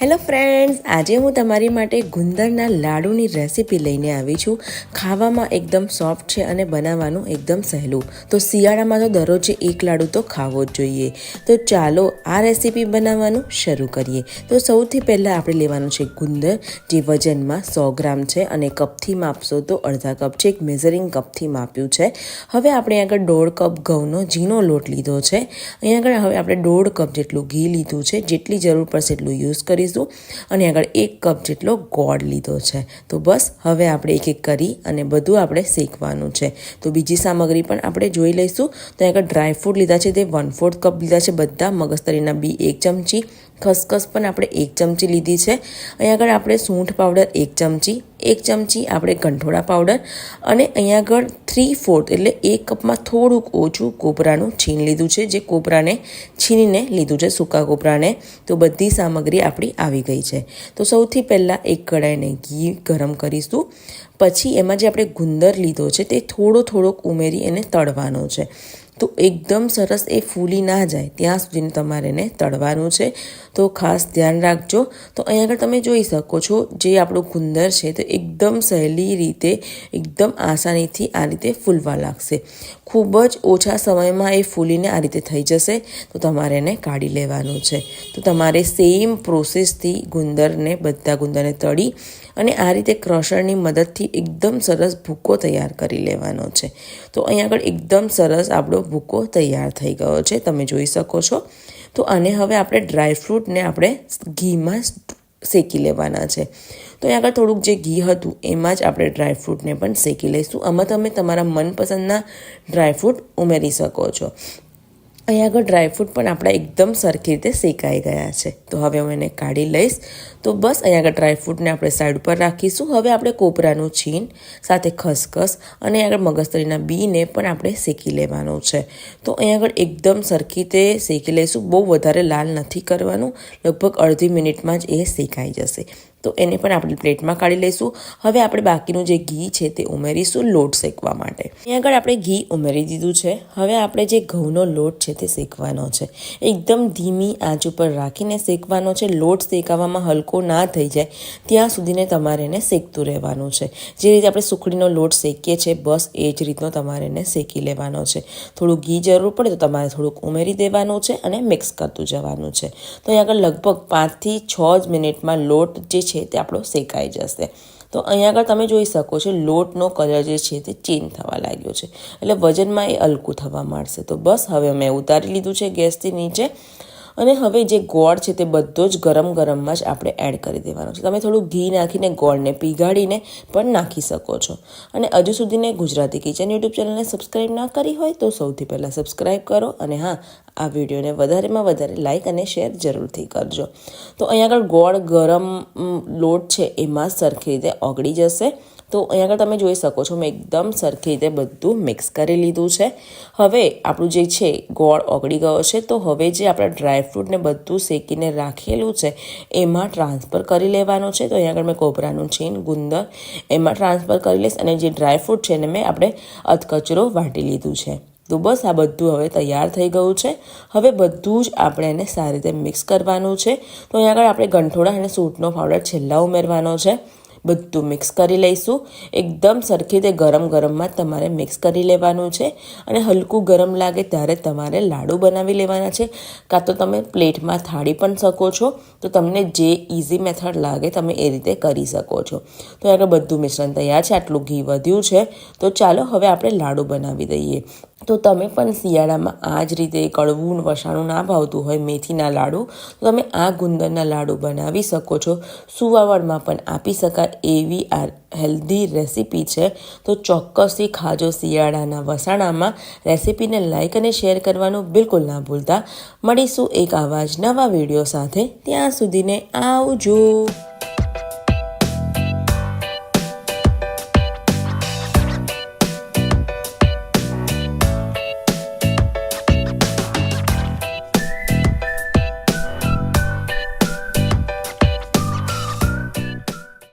Hello friends આજે હું તમારી માટે ગુંદરના લાડુની રેસીપી લઈને આવી છું. ખાવામાં એકદમ સોફ્ટ છે અને બનાવવાનું એકદમ સહેલું. તો શિયાળામાં તો દરરોજ એક લાડુ તો ખાવો જ જોઈએ. તો ચાલો આ રેસીપી બનાવવાનું શરૂ કરીએ. તો સૌથી પહેલાં આપણે લેવાનું છે ગુંદર, જે વજનમાં સો ગ્રામ છે અને કપથી માપશો તો અડધા કપ છે. એક મેઝરિંગ કપથી માપ્યું છે. હવે આપણે આગળ દોઢ કપ ઘઉંનો ઝીણો લોટ લીધો છે. અહીંયા આગળ હવે આપણે દોઢ કપ જેટલું ઘી લીધું છે. જેટલી જરૂર પડશે એટલું યુઝ કરીશું. અને આગળ એક કપ જેટલો ગોળ લીધો છે. તો બસ, હવે આપણે એક એક કરી અને બધું આપણે શેકવાનું છે. તો બીજી સામગ્રી પણ આપણે જોઈ લઈશું. તો આગળ ડ્રાયફ્રૂટ લીધા છે. તે વન ફોર્થ કપ લીધા છે. બધા મગજતરીના બી એક ચમચી. ખસખસ પણ આપણે એક ચમચી લીધી છે. અહીંયા આગળ આપણે સૂંઠ પાવડર એક ચમચી એક ચમચી આપણે ગંઠોડા પાવડર અને અહીંયા આગળ થ્રી ફોર્થ એટલે એક કપમાં થોડુંક ઓછું કોપરાનું છીણ લીધું છે, જે કોપરાને છીણીને લીધું છે સૂકા કોપરાને. તો બધી સામગ્રી આપણી આવી ગઈ છે. તો સૌથી પહેલાં એક કડાઈને ઘી ગરમ કરીશું. પછી એમાં જે આપણે ગુંદર લીધો છે તે થોડો થોડોક ઉમેરી એને તળવાનો છે. તો એકદમ સરસ એ ફૂલી ના જાય. ત્યાં સુધીને તમારે એને તળવાનું છે. તો ખાસ ધ્યાન રાખજો. તો અહીંયા આગળ તમે જોઈ શકો છો જે આપણું ગુંદર છે તો એકદમ સહેલી રીતે, એકદમ આસાનીથી આ રીતે ફૂલવા લાગશે. ખૂબ જ ઓછા સમયમાં એ ફૂલીને આ રીતે થઈ જશે. તો તમારે એને કાઢી લેવાનું છે. તો તમારે સેમ પ્રોસેસથી ગુંદરને, બધા ગુંદરને તળી અને આ રીતે ક્રશરની મદદથી એકદમ સરસ ભૂકો તૈયાર કરી લેવાનો છે. તો અહીંયા આગળ એકદમ સરસ આપણો ભૂકો તૈયાર થઈ ગયો છે, તમે જોઈ શકો છો. તો આને હવે આપણે ડ્રાયફ્રૂટને આપણે ઘીમાં શેકી લેવાના છે. તો અહીં આગળ થોડુંક જે ઘી હતું, એમાં જ આપણે ડ્રાયફ્રૂટને પણ શેકી લઈશું. આમાં તમે તમારા મનપસંદના ડ્રાયફ્રૂટ ઉમેરી શકો છો. અહીં આગળ ડ્રાયફ્રૂટ પણ આપણા એકદમ સરખી રીતે શેકાઈ ગયા છે. તો હવે હું એને કાઢી લઈશ. તો બસ અહીંયા આગળ ડ્રાયફ્રૂટને આપણે સાઈડ પર રાખીશું. હવે આપણે કોપરાનું છીન સાથે ખસખસ અને આગળ મગજતરીના બીને પણ આપણે શેકી લેવાનું છે. તો અહીં આગળ એકદમ સરખી રીતે શેકી લઈશું. બહુ વધારે લાલ નથી કરવાનું. લગભગ અડધી મિનિટમાં જ એ શેકાઈ જશે. તો એને પણ આપણે પ્લેટમાં કાઢી લઈશું. હવે આપણે બાકીનું જે ઘી છે તે ઉમેરીશું લોટ શેકવા માટે. અહીં આગળ આપણે ઘી ઉમેરી દીધું છે. હવે આપણે જે ઘઉંનો લોટ છે તે શેકવાનો છે. એકદમ ધીમી આંચ ઉપર રાખીને શેકવાનો છે. લોટ શેકાવામાં હલકો ના થઈ જાય. ત્યાં સુધીને તમારે એને શેકતું રહેવાનું છે. જે રીતે આપણે સુખડીનો લોટ શેકીએ છીએ, બસ એ જ રીતનો તમારે એને શેકી લેવાનો છે. થોડું ઘી જરૂર પડે તો તમારે થોડુંક ઉમેરી દેવાનું છે અને મિક્સ કરતું જવાનું છે. તો અહીં આગળ લગભગ પાંચથી છ જ મિનિટમાં લોટ જે છે તે આપણો શેકાઈ જશે. તો અહીંયા આગળ તમે જોઈ શકો છો, લોટનો કલર જે છે તે ચેન્જ થવા લાગ્યો છે. એટલે વજનમાં એ હલકું થવા માંડશે. તો બસ હવે મેં ઉતારી લીધું છે ગેસથી નીચે. અને હવે જે ગોળ છે તે બધો જ ગરમ ગરમમાં જ આપણે એડ કરી દેવાનો છે. તમે થોડું ઘી નાખીને ગોળને પીગાડીને પણ નાખી શકો છો. અને હજુ સુધીને ગુજરાતી કિચન યુટ્યુબ ચેનલને સબસ્ક્રાઈબ ના કરી હોય તો સૌથી પહેલાં સબસ્ક્રાઈબ કરો અને હા, આ વિડીયોને વધારેમાં વધારે લાઇક અને શેર જરૂરથી કરજો. તો અહીંયા આગળ ગોળ ગરમ લોટ છે એમાં સરખી રીતે ઓગળી જશે. તો અહીંયા આગળ તમે જોઈ શકો છો મેં એકદમ સરખી રીતે બધું મિક્સ કરી લીધું છે. હવે આપણું જે છે ગોળ ઓગળી ગયો છે, તો હવે જે આપણે ડ્રાયફ્રૂટને બધું શેકીને રાખેલું છે, એમાં ટ્રાન્સફર કરી લેવાનું છે. તો અહીંયા આગળ મેં કોપરાનું છીન ગુંદર એમાં ટ્રાન્સફર કરી લઈશ અને જે ડ્રાયફ્રૂટ છે એને મેં આપણે અધકચરો વાટી લીધું છે. તો બસ આ બધું હવે તૈયાર થઈ ગયું છે. હવે બધું જ આપણે એને સારી રીતે મિક્સ કરવાનું છે. તો અહીંયા આગળ આપણે ગંઠોડા અને સૂટનો પાવડર છેલ્લા ઉમેરવાનો છે. બધું મિક્સ કરી લઈશું. એકદમ સરખી રીતે ગરમ ગરમમાં તમારે મિક્સ કરી લેવાનું છે. અને હલકું ગરમ લાગે ત્યારે તમારે લાડુ બનાવી લેવાના છે. કાં તો તમે પ્લેટમાં થાળી પણ શકો છો. તો તમને જે ઇઝી મેથડ લાગે તમે એ રીતે કરી શકો છો. તો આગળ બધું મિશ્રણ તૈયાર છે. આટલું ઘી વધ્યું છે. તો ચાલો હવે આપણે લાડુ બનાવી દઈએ. તો તમે પણ શિયાળામાં આ જ રીતે કડવું વસાણું ના ભાવતું હોય, મેથીના લાડુ, તો તમે આ ગુંદરના લાડુ બનાવી શકો છો. સુવાવડમાં પણ આપી શકાય એવી આ હેલ્ધી રેસીપી છે. તો ચોક્કસથી ખાજો શિયાળાના વસાણામાં. રેસીપીને લાઇક અને શેર કરવાનું બિલકુલ ના ભૂલતા. મળીશું એક આવા નવા વીડિયો સાથે. ત્યાં સુધીને આવજો.